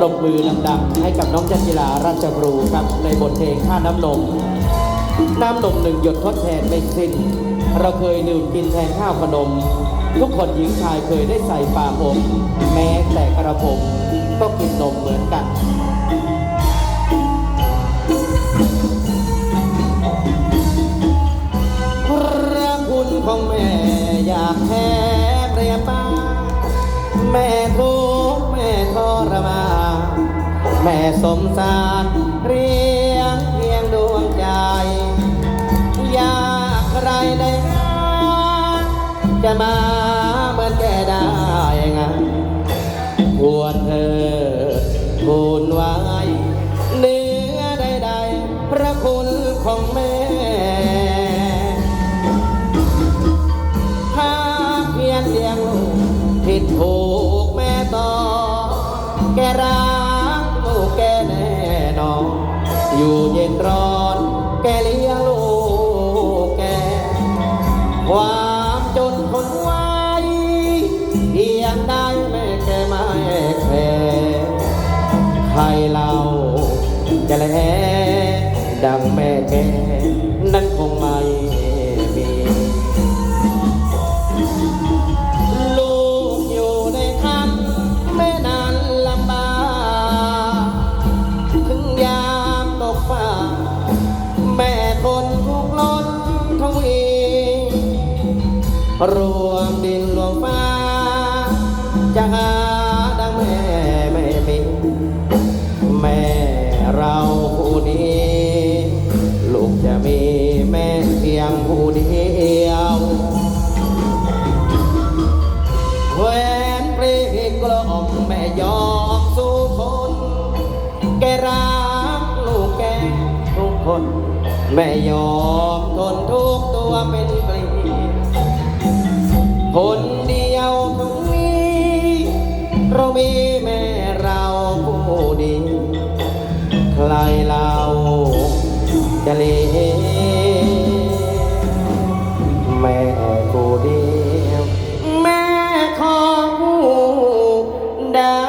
ปรบมือดังๆให้กับน้องจันจิลาราชครูครับในบทเพลงข้าน้ำนม น้ำนมหนึ่งหยดทดแทนไม่สิ้น เราเคยดื่มกินแทนข้าวขนม ทุกคนหญิงชายเคยได้ใส่ปากผม แม้แต่กระผมก็กินนมเหมือนกัน ม่สมสารเรียงเพียงดวงใจ อยากใครได้งานจะมาเหมือนแกได้ไงควรเธอทูลไว้เนื้อใดๆพระคุณของแม่ อยู่เย็นร้อน แกเลี้ยงลูกแก ความจนทนไว้เพียงได้แม่แกไม่แคร์ใครเราจะแล รวมดินรวมฟ้าจะหาดังแม่ไม่มีแม่เราผู้นี้ลูกจะมีแม่เพียงผู้เดียวแหวนเพลงกลอมแม่ยอมสู้ทนแกรักลูกแกทุกคน แม่ยอมทนทุกตัวเป็นกลี คนเดียวตรงนี้ เรามีแม่เราผู้ดี ใครเราจะเลี้ยงแม่กูเดียวแม่ของได้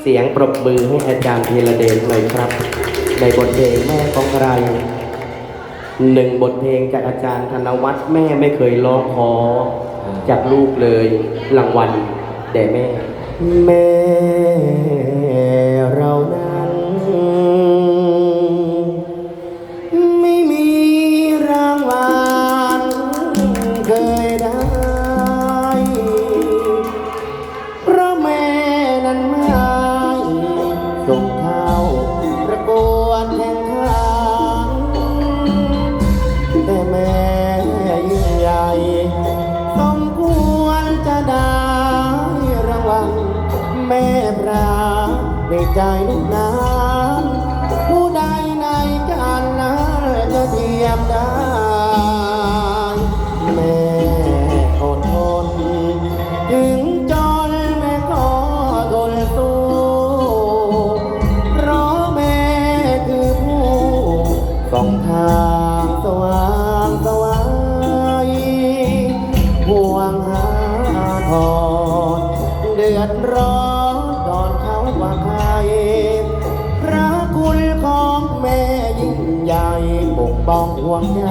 เสียงปรบมือให้อาจารย์ธีระเดชเลยครับ ในบทเพลงแม่ของใคร หนึ่งบทเพลงจากอาจารย์ธนวัฒน์แม่ไม่เคยร้องขอจากลูกเลยรางวัลแด่แม่ แม่เรานะ ม่พระในใจลูกนั้นผู้ใดในกันนั้นจะเทียมได้ แม่อดทน ถึงจนแม่ก็ทนสู้เพราะแม่คือผู้ส่องทางสว่างสวายห่วงหาทอนเดือดร้อน ป้องห่วงใย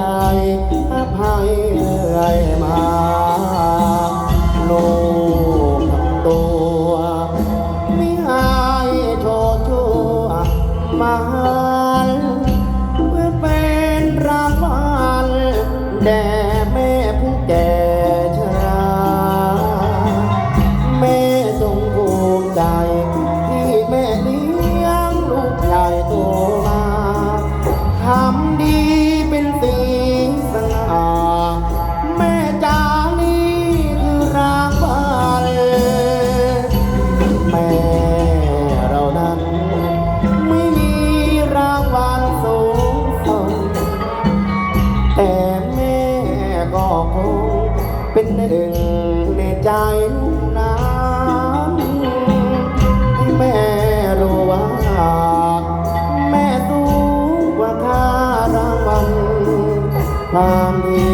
อภัยเรื่อยมา ใจนั้นให้แม่รู้ว่า แม่สูงกว่าค่ารางวัลความดี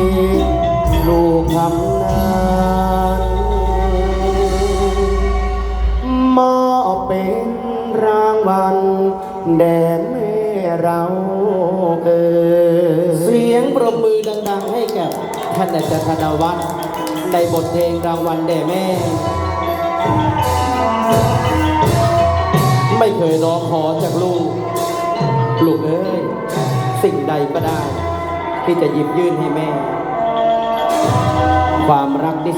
ลูกทำนั้นมอบเป็นรางวัลแด่แม่เราเกิดเสียงปรบมือดังๆให้กับท่านอาจารย์ธนวัฒน์ ในบทเพลงรางวัลแด่แม่ ไม่เคยร้องขอจากลูก ลูกเอ้ย สิ่งใดก็ได้ ที่จะหยิบยื่นให้แม่ ความรักที่